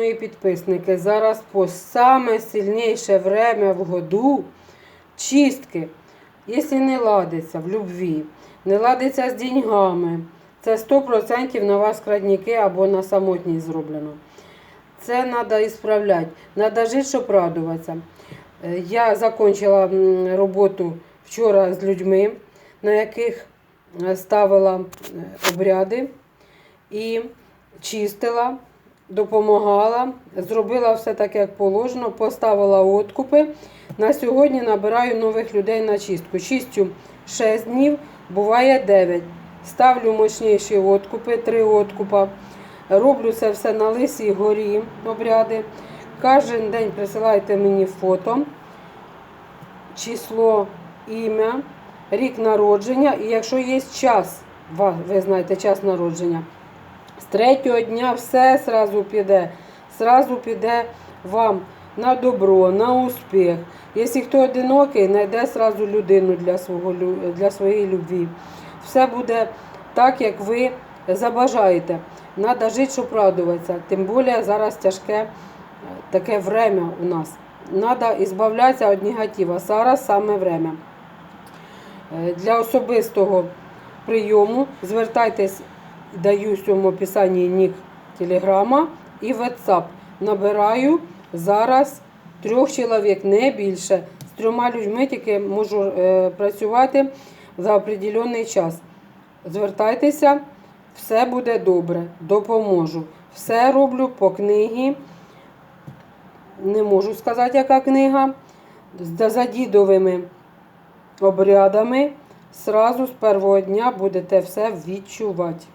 Мої підписники, зараз по саме сильніше время в году чистки. Якщо не ладиться в любві, не ладиться з деньгами, це 100% на вас крадніки або на самотність зроблено. Це треба ісправляти. Треба жити, щоб радуватися. Е, Я закінчила роботу вчора з людьми, на яких е, ставила е, обряди і чистила, допомагала, зробила все так, як положено, поставила откупи. На сьогодні набираю нових людей на чистку. Чистю 6 днів, буває 9. Ставлю мощніші откупи, 3 откупа. Роблю це все на лисій горі обряди. Кожен день присилайте мені фото, число, ім'я, рік народження. І якщо є час, ви знаєте, час народження, з третього дня все сразу піде. Сразу піде вам на добро, на успіх. Якщо хто одинокий, знайде сразу людину для, свого, для своєї любві. Все буде так, як ви забажаєте. Треба жити, щоб радуватися. Тим більше зараз тяжке таке время у нас. Треба збавлятися від негатива. Зараз саме время. Е, Для особистого прийому звертайтесь, даю в цьому описанні нік телеграма і WhatsApp. Набираю зараз трьох чоловік, не більше. З трьома людьми тільки можу е, працювати за определений час. Звертайтеся, все буде добре, допоможу. Все роблю по книгі. Не можу сказати, яка книга. За дідовими обрядами. Сразу з першого дня будете все відчувати.